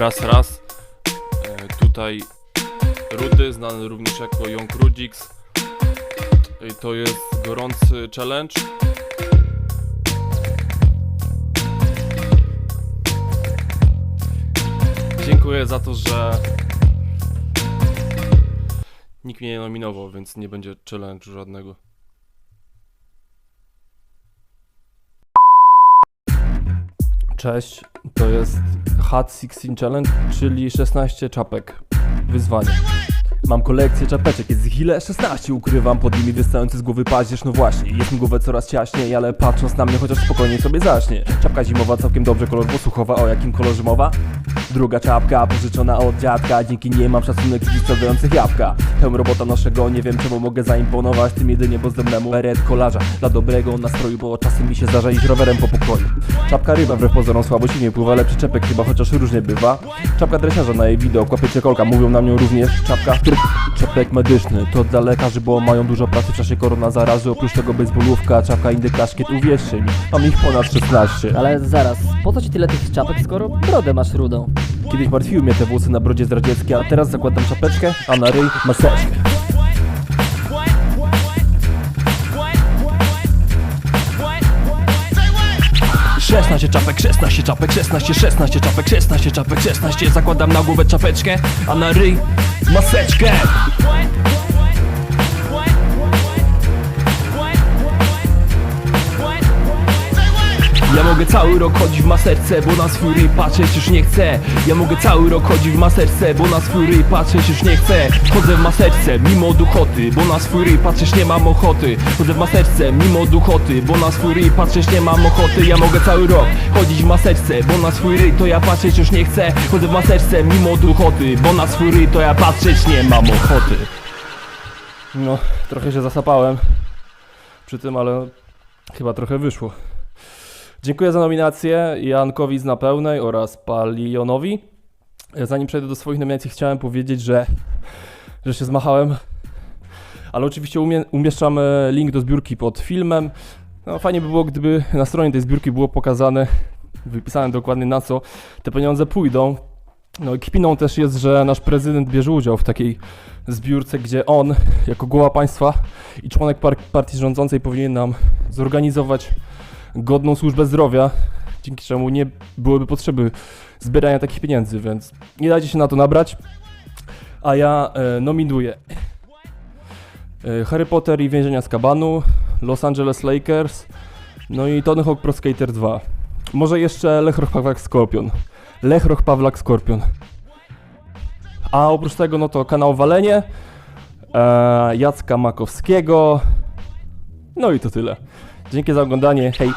Raz, raz. E, tutaj Rudy, znany również jako Young Rudix. I to jest gorący challenge. Dziękuję za to, że nikt mnie nie nominował, więc nie będzie challenge'u żadnego. Cześć, to jest Hat 16 Challenge, czyli 16 czapek. Wyzwanie. Mam kolekcję czapeczek, jest ich ile? 16 ukrywam, pod nimi wystający z głowy paździerz, no właśnie Jest mi głowę coraz ciaśniej, ale patrząc na mnie chociaż spokojnie sobie zaśnie Czapka zimowa, całkiem dobrze, kolor włosów o jakim kolorze mowa? Druga czapka, pożyczona od dziadka, dzięki niej mam szacunek ludzi sprzedających jabłka. Pełen robota naszego, nie wiem czemu mogę zaimponować tym jedynie bezdemnemu Beret kolarza, dla dobrego nastroju, bo czasem mi się zdarza iść rowerem po pokoju. Czapka ryba, wbrew pozorom słabo się nie pływa, ale przyczepek chyba chociaż różnie bywa. Czapka dresiarza na jej widok, łapiecie kolka, mówią na nią również czapka Czepek medyczny, to dla lekarzy, bo mają dużo pracy w czasie korona. Zarazy Oprócz tego baseballówka, czapka, indy, kaszkiet, uwierzcie mi, mam ich ponad 16 Ale zaraz, po co ci tyle tych czapek, skoro brodę masz rudą? Kiedyś martwiły mnie te włosy na brodzie zdradzieckie, a teraz zakładam czapeczkę, a na ryj maseczkę. Szesnaście czapek, 16 czapek, 16, 16 czapek, 16 czapek, 16 Zakładam na głowę czapeczkę, a na ryj maseczkę Ja mogę cały rok chodzić w maserce, bo na swój ryj patrzeć już nie chcę. Ja mogę cały rok chodzić w maserce, bo na swój ryj patrzeć już nie chcę. Chodzę w maserce, mimo duchoty, bo na swój ryj patrzeć nie mam ochoty. Chodzę w maserce, mimo duchoty, bo na swój ryj patrzeć nie mam ochoty. Ja mogę cały rok chodzić w maserce, bo na swój ryj to ja patrzeć już nie chcę. Chodzę w maserce, mimo duchoty, bo na swój ryj to ja patrzeć nie mam ochoty. No, trochę się zasapałem przy tym, ale chyba trochę wyszło. Dziękuję za nominację Jankowi z Napełnej oraz Palionowi. Zanim przejdę do swoich nominacji, chciałem powiedzieć, że, że się zmachałem, ale oczywiście umie, umieszczam e, link do zbiórki pod filmem. No, fajnie by było, gdyby na stronie tej zbiórki było pokazane, wypisane dokładnie na co te pieniądze pójdą. No i kpiną też jest, że nasz prezydent bierze udział w takiej zbiórce, gdzie on, jako głowa państwa i członek par- partii rządzącej powinien nam zorganizować godną służbę zdrowia, dzięki czemu nie byłoby potrzeby zbierania takich pieniędzy, więc nie dajcie się na to nabrać. A ja e, nominuję e, Harry Potter i Więzienia z Kabanu, Los Angeles Lakers, no i Tony Hawk Pro Skater 2. Może jeszcze Lech Roch Pawlak Skorpion. Lech Roch Pawlak Skorpion. A oprócz tego, no to kanał Walenie, e, Jacka Makowskiego, no i to tyle. Dzięki za oglądanie, hej!